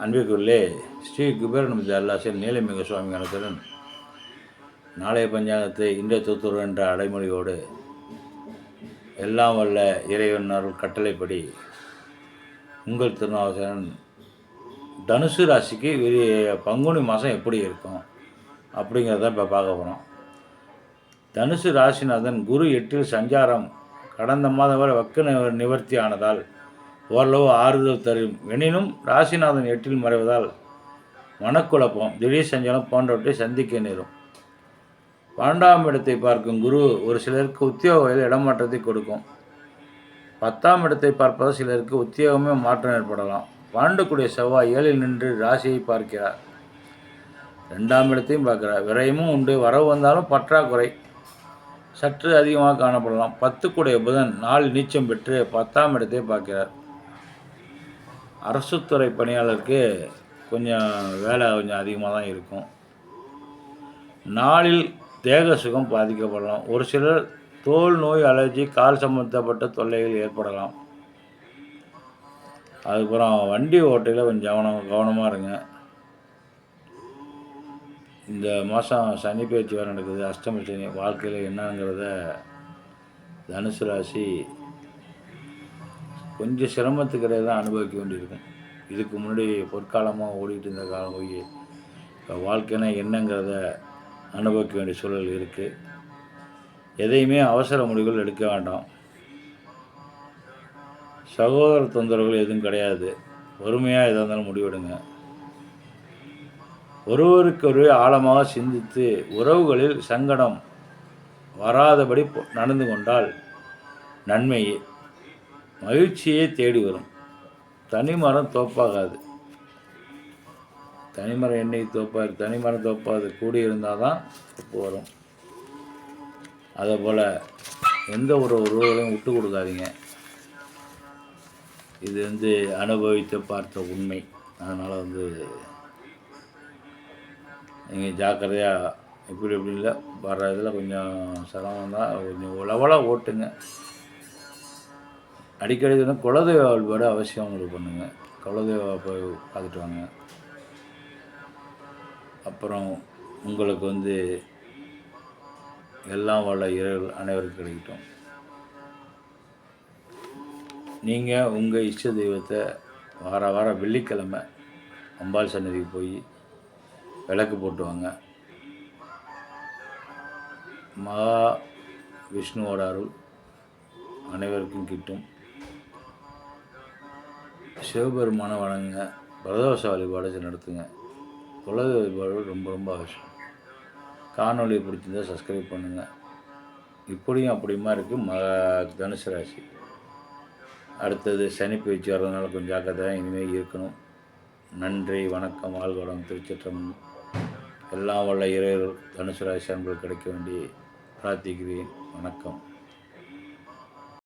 அன்பிற்குள்ளே ஸ்ரீ குபேரநம்பதி அல்லாசில் நீலமிக சுவாமி கணத்துடன் நாளைய பஞ்சாங்கத்தை இந்திய தூத்துவர் என்ற அடைமொழியோடு எல்லாம் வல்ல இறைவன் அருள் கட்டளைப்படி உங்கள் திருநாவுசரன் தனுசு ராசிக்கு விரி- பங்குனி மாதம் எப்படி இருக்கும் அப்படிங்கிறத இப்போ பார்க்க போகிறோம். தனுசு ராசிநாதன் குரு எட்டில் சஞ்சாரம் கடந்த மாதம் வரை வக்க நிவ- நிவர்த்தி ஆனதால் ஓரளவு ஆறுதல் தரும். எனினும் ராசிநாதன் எட்டில் மறைவதால் மனக்குழப்பம் திடீர் சஞ்சலம் போன்றவற்றை சந்திக்க நேரும். பன்னெண்டாம் இடத்தை பார்க்கும் குரு ஒரு சிலருக்கு உத்தியோக வகையில் இடமாற்றத்தை கொடுக்கும். பத்தாம் இடத்தை பார்ப்பதால் சிலருக்கு உத்தியோகமே மாற்றம் ஏற்படலாம். பன்னெண்டுக்குடைய செவ்வாய் ஏழில் நின்று ராசியை பார்க்கிறார். ரெண்டாம் இடத்தையும் பார்க்கிறார். விரயமும் உண்டு. வரவு வந்தாலும் பற்றாக்குறை சற்று அதிகமாக காணப்படலாம். பத்துக்குடைய புதன் நாள் நீச்சம் பெற்று பத்தாம் இடத்தை பார்க்கிறார். அரசுத்துறை பணியாளருக்கு கொஞ்சம் வேலை கொஞ்சம் அதிகமாக தான் இருக்கும். நாளில் தேக சுகம் பாதிக்கப்படலாம். ஒரு சிலர் தோல் நோய் அலர்ஜி கால் சம்பந்தப்பட்ட தொல்லைகள் ஏற்படலாம். அதுக்கப்புறம் வண்டி ஓட்டையில் கொஞ்சம் கவனம் கவனமாக இருங்க. இந்த மாதம் சனி பயிற்சி வேறு நடக்குது. அஷ்டமி சனி வாழ்க்கையில் என்னங்கிறத தனுசு ராசி கொஞ்சம் சிரமத்துக்கிடையே தான் அனுபவிக்க வேண்டியிருக்கும். இதுக்கு முன்னாடி பொற்காலமாக ஓடிட்டு இருந்த காலம் போய் வாழ்க்கைனா என்னங்கிறத அனுபவிக்க வேண்டிய சூழல் இருக்குது எதையுமே அவசர முடிவுகள் எடுக்க வேண்டாம். சகோதர தொந்தரவுகள் எதுவும் கிடையாது. பொறுமையாக எதாக இருந்தாலும் முடிவெடுங்க. ஒருவருக்கொரு ஆழமாக சிந்தித்து உறவுகளில் சங்கடம் வராதபடி நடந்து கொண்டால் நன்மையே. மகிழ்ச்சியே தேடி வரும். தனிமரம் தோப்பாகாது. தனிமரம் எண்ணெய் தோப்பாது தனிமரம் தோப்பாது. கூடி இருந்தால் தான் தோப்பு வரும். அதே போல் எந்த ஒரு உறவுகளையும் விட்டு கொடுக்காதீங்க. இது வந்து அனுபவித்து பார்த்த உண்மை. அதனால் வந்து நீங்கள் ஜாக்கிரதையாக இப்படி இப்படி இல்லை வர்ற இதில் கொஞ்சம் சிரமம் தான். கொஞ்சம் உழவலாக ஓட்டுங்க. அடிக்கடி வந்து குலதெய்வ வழிபாடு அவசியம் உங்களுக்கு பண்ணுங்க. குலதெய்வ போய் பார்த்துட்டு வாங்க. அப்புறம் உங்களுக்கு வந்து எல்லாம் வள இரவு அனைவருக்கும் கிடைக்கட்டும். நீங்கள் உங்கள் இஷ்ட தெய்வத்தை வார வாரம் வெள்ளிக்கிழமை அம்பாள் சன்னதிக்கு போய் விளக்கு போட்டு வாங்க. மகா விஷ்ணுவோட அருள் அனைவருக்கும் கிட்டும். சிவபெருமானை வணங்குங்க. பிரதோஷ வழிபாடு நடத்துங்க. குலதெய்வ வழிபாடு ரொம்ப ரொம்ப அவசியம். காணொளி பிடிச்சிருந்தா சப்ஸ்கிரைப் பண்ணுங்கள் இப்படியும் அப்படியுமா இருக்குது ம தனுசு ராசி. அடுத்தது சனி பயிற்சி வர்றதுனால கொஞ்சம் ஜாக்கிரதையாக இனிமேல் இருக்கணும். நன்றி வணக்கம் வாழ்வடம் திருச்சிற்றம் எல்லாம் வல்ல இறைவர் தனுசு ராசி அன்பு கிடைக்க வேண்டி பிரார்த்திக்கிறேன். வணக்கம்.